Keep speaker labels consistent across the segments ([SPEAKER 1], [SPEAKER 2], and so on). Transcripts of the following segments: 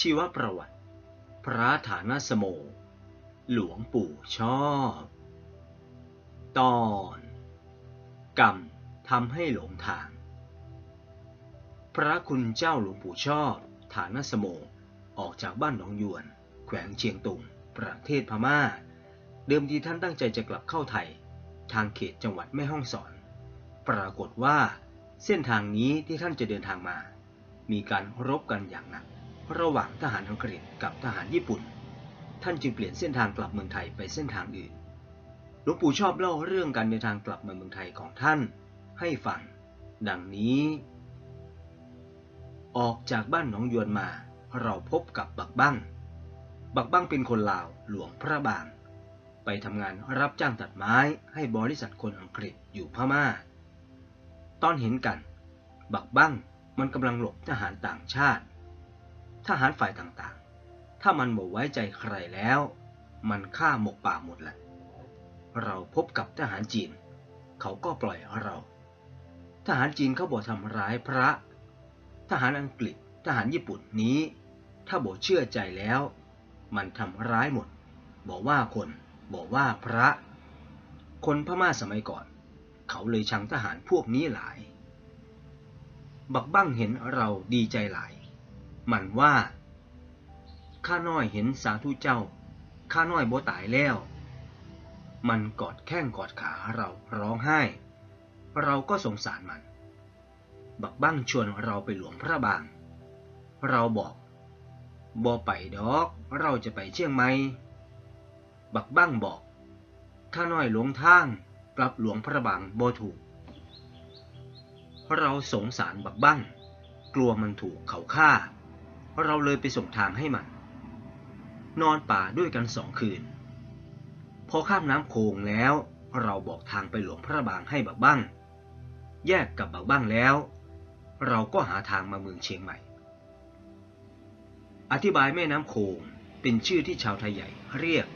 [SPEAKER 1] ชีวประวัติ พระฐานสโม หลวงปู่ชอบ ตอน กรรมทำให้หลงทาง พระคุณเจ้าหลวงปู่ชอบ ฐานสโม ออกจากบ้านหนองยวน แขวงเชียงตุง ประเทศพม่า เดิมทีท่านตั้งใจจะกลับเข้าไทย ทางเขตจังหวัดแม่ฮ่องสอน ปรากฏว่าเส้นทางนี้ที่ท่านจะเดินทางมา มีการรบกันอย่างหนัก ระหว่างทหารอังกฤษกับทหารญี่ปุ่น ท่านจึงเปลี่ยนเส้นทางกลับเมืองไทยไปเส้นทางอื่น หลวงปู่ชอบเล่าเรื่องการเดินทางกลับมาเมืองไทยของท่านให้ฟัง ดังนี้ ออกจากบ้านหนองยวนมา เราพบกับบักบั้ง บักบั้งเป็นคนลาวหลวงพระบาง ไปทำงานรับจ้างตัดไม้ให้บริษัทคนอังกฤษอยู่พม่า ตอนเห็นกัน บักบั้งมันกำลังหลบทหารต่างชาติ ทหารฝ่ายต่างๆ ถ้ามันบอกไว้ใจใครแล้ว มันฆ่าหมกป่าหมดแหละ เราพบกับทหารจีน เขาก็ปล่อยเรา ทหารจีนเขาบอกทำร้ายพระ ทหารอังกฤษ ทหารญี่ปุ่นนี้ ถ้าบอกเชื่อใจแล้ว มันทำร้ายหมด บอกว่าคน บอกว่าพระ คนพม่าสมัยก่อน เขาเลยชังทหารพวกนี้หลาย บักบั้งเห็นเราดีใจหลาย มันว่าข้าน้อยเห็นสาธุเจ้าข้าน้อยบ่ตายแล้ว มันกอดแข้งกอดขาเราร้องไห้ เราก็สงสารมัน บักบั้งชวนเราไปหลวงพระบาง เราบอกบ่ไปดอกเราจะไปเชียงใหม่บักบั้งบอกข้าน้อยหลงทางกลับหลวงพระบางบ่ถูก เราสงสารบักบั้งกลัวมันถูกเขาฆ่า เราเลยไปส่งทางให้มัน นอนป่าด้วยกันสองคืน พอข้ามน้ำโขงแล้ว เราบอกทางไปหลวงพระบางให้บักบั้งแยกกับบักบั้งแล้ว เราก็หาทางมาเมืองเชียงใหม่ อธิบายแม่น้ำโขงเป็นชื่อที่ชาวไทยใหญ่เรียก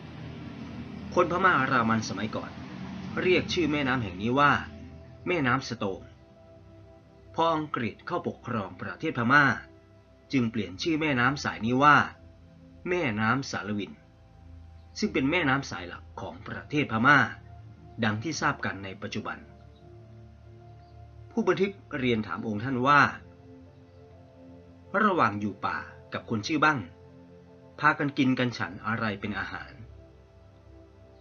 [SPEAKER 1] คนพม่ารามันสมัยก่อน เรียกชื่อแม่น้ำแห่งนี้ว่า แม่น้ำสโตงพออังกฤษเข้าปกครองประเทศพม่า จึงเปลี่ยนชื่อแม่น้ำสายนี้ว่า แม่น้ำสารวิน ซึ่งเป็นแม่น้ำสายหลักของประเทศพม่า ดังที่ทราบกันในปัจจุบัน ผู้บันทึกเรียนถามองค์ท่านว่า ระหว่างอยู่ป่ากับคนชื่อบ้าง พากันกินกันฉันอะไรเป็นอาหาร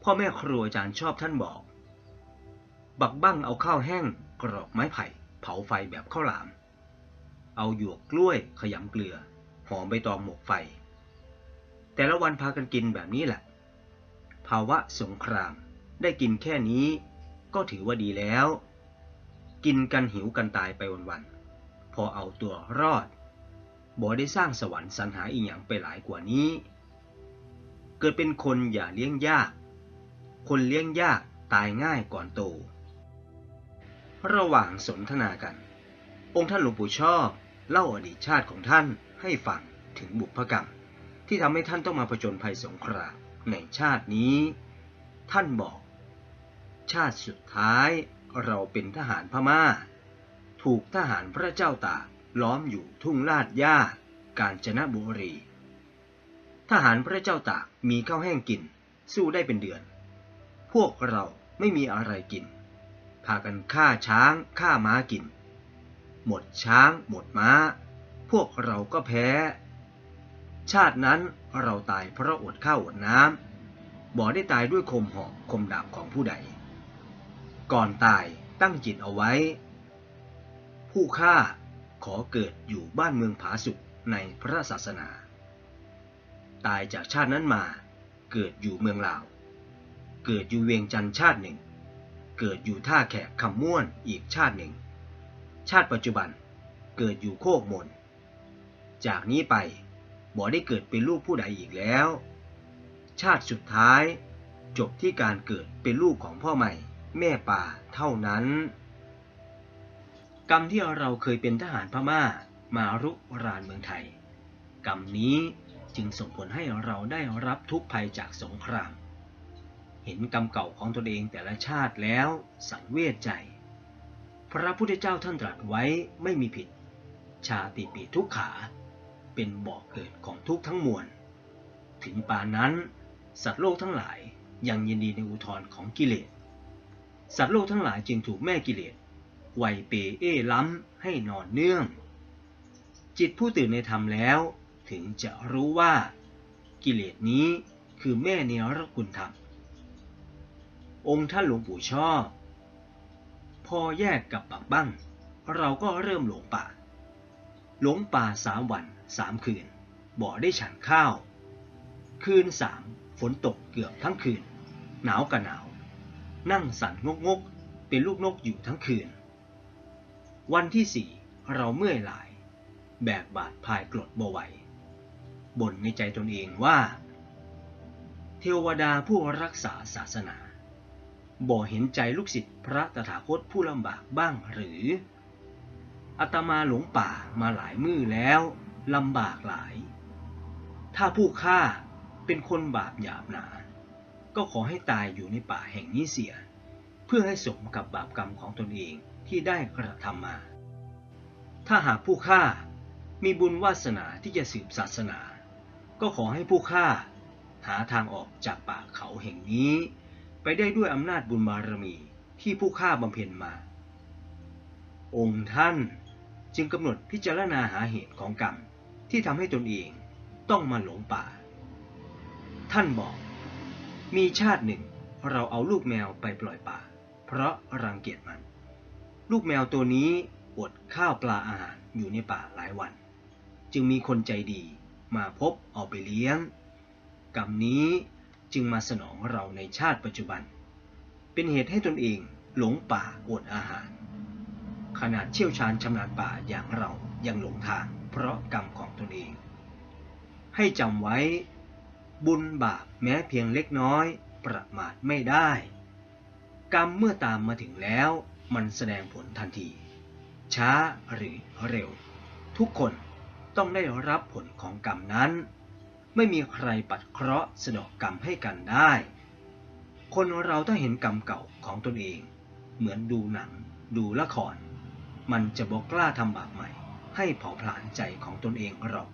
[SPEAKER 1] พ่อแม่ครูอาจารย์ชอบท่านบอก บักบ้างเอาข้าวแห้งกรอกไม้ไผ่ เผาไฟแบบข้าวหลาม เอาหยวกกล้วยขยำเกลือหอมใบตองหมกไฟ แต่ละวันพากันกินแบบนี้แหละ ภาวะสงครามได้กินแค่นี้ ก็ถือว่าดีแล้ว กินกันหิวกันตายไปวันๆพอเอาตัวรอดบ่ได้สร้างสวรรค์สรรหาอีหยังไปหลายกว่านี้ เกิดเป็นคนอย่าเลี้ยงยาก คนเลี้ยงยากตายง่ายก่อนโต ระหว่างสนทนากัน องค์ท่านหลวงปู่ชอบ เล่าอดีตชาติของท่านให้ฟังถึงบุพกรรม ที่ทำให้ท่านต้องมาผจญภัยสงครามในชาตินี้ ท่านบอก ชาติสุดท้ายเราเป็นทหารพมา่า ถูกทหารพระเจ้าตากล้อมอยู่ทุ่งลาดหญ้ากาญจนบุรีทหารพระเจ้าตากมีข้าวแห้งกิน สู้ได้เป็นเดือน พวกเราไม่มีอะไรกิน พากันฆ่าช้างฆ่าม้ากิน หมดช้าง หมดม้า พวกเราก็แพ้ ชาตินั้นเราตายเพราะอดข้าวอดน้ำบ่ได้ตายด้วยคมหอกคมดาบของผู้ใด ก่อนตายตั้งจิตเอาไว้ ผู้ฆ่าขอเกิดอยู่บ้านเมืองผาสุกในพระศาสนา ตายจากชาตินั้นมา เกิดอยู่เมืองลาว เกิดอยู่เวียงจันทร์ชาติหนึ่ง เกิดอยู่ท่าแขกคำม่วนอีกชาติหนึ่ง ชาติปัจจุบันเกิดอยู่โคกมน จากนี้ไปบ่ได้เกิดเป็นลูกผู้ใดอีกแล้ว ชาติสุดท้าย จบที่การเกิดเป็นลูกของพ่อใหม่ แม่ป่าเท่านั้น กรรมที่เราเคยเป็นทหารพม่ามารุกรานเมืองไทย กรรมนี้จึงส่งผลให้เราได้รับทุกภัยจากสงคราม เห็นกรรมเก่าของตนเองแต่ละชาติแล้วสังเวชใจ พระพุทธเจ้าท่านตรัสไว้ไม่มีผิด ชาติปีทุกขา เป็นบ่อกเกิดของทุกข์ทั้งมวล ถึงป่านนั้น สัตว์โลกทั้งหลายยังยินดีในอุทธรของกิเลส สัตว์โลกทั้งหลายจึงถูกแม่กิเลสไวเปเอล้ำให้นอนเนื่อง จิตผู้ตื่นในธรรมแล้วถึงจะรู้ว่ากิเลสนี้คือแม่เนรคุณธรรม องค์ท่านหลวงปู่ชอบ อแยกกับปักบ้างเราก็เริ่มหลงป่า หลงป่าสามวันสามคืน บ่ได้ฉันข้าว คืนสามฝนตกเกือบทั้งคืน หนาวกับหนาว นั่งสั่นงกงกเป็นลูกนกอยู่ทั้งคืน วันที่สี่เราเมื่อยหลาย แบกบาดพายกรดบ่ไหวบ่นในใจตนเองว่า เทวดาผู้รักษาศาสนา บ่เห็นใจลูกศิษย์พระตถาคตผู้ลำบากบ้างหรืออาตมาหลงป่ามาหลายมือแล้วลำบากหลาย ถ้าผู้ฆ่าเป็นคนบาปหยาบหนา ก็ขอให้ตายอยู่ในป่าแห่งนี้เสีย เพื่อให้สมกับบาปกรรมของตนเองที่ได้กระทำมา ถ้าหากผู้ฆ่ามีบุญวาสนาที่จะสืบศาสนา ก็ขอให้ผู้ฆ่าหาทางออกจากป่าเขาแห่งนี้ ไปได้ด้วยอำนาจบุญบารมีที่ผู้ฆ่าบำเพ็ญมา องค์ท่านจึงกำหนดพิจารณาหาเหตุของกรรมที่ทำให้ตนเองต้องมาหลงป่า ท่านบอก มีชาติหนึ่งเราเอาลูกแมวไปปล่อยป่า เพราะรังเกียจมัน ลูกแมวตัวนี้อดข้าวปลาอาหารอยู่ในป่าหลายวัน จึงมีคนใจดีมาพบเอาไปเลี้ยง กรรมนี้ จึงมาสนองเราในชาติปัจจุบัน เป็นเหตุให้ตนเองหลงป่าอดอาหาร ขนาดเชี่ยวชาญชำนาญป่าอย่างเรายังหลงทางเพราะกรรมของตนเอง ให้จำไว้บุญบาปแม้เพียงเล็กน้อยประมาทไม่ได้ กรรมเมื่อตามมาถึงแล้วมันแสดงผลทันที ช้าหรือเร็ว ทุกคนต้องได้รับผลของกรรมนั้น ไม่มีใครปัดเคราะห์สะดอกกรรมให้กันได้ คนเราถ้าเห็นกรรมเก่าของตนเอง เหมือนดูหนัง ดูละคร มันจะบอกกล้าทำบาปใหม่ ให้เผาผลาญใจของตนเองหรอก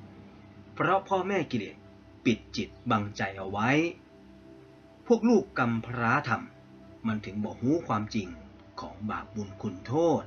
[SPEAKER 1] เพราะพ่อแม่กิเลสปิดจิตบังใจเอาไว้ พวกลูกกรรมพระธรรมมันถึงบอกหูความจริงของบาปบุญคุณโทษ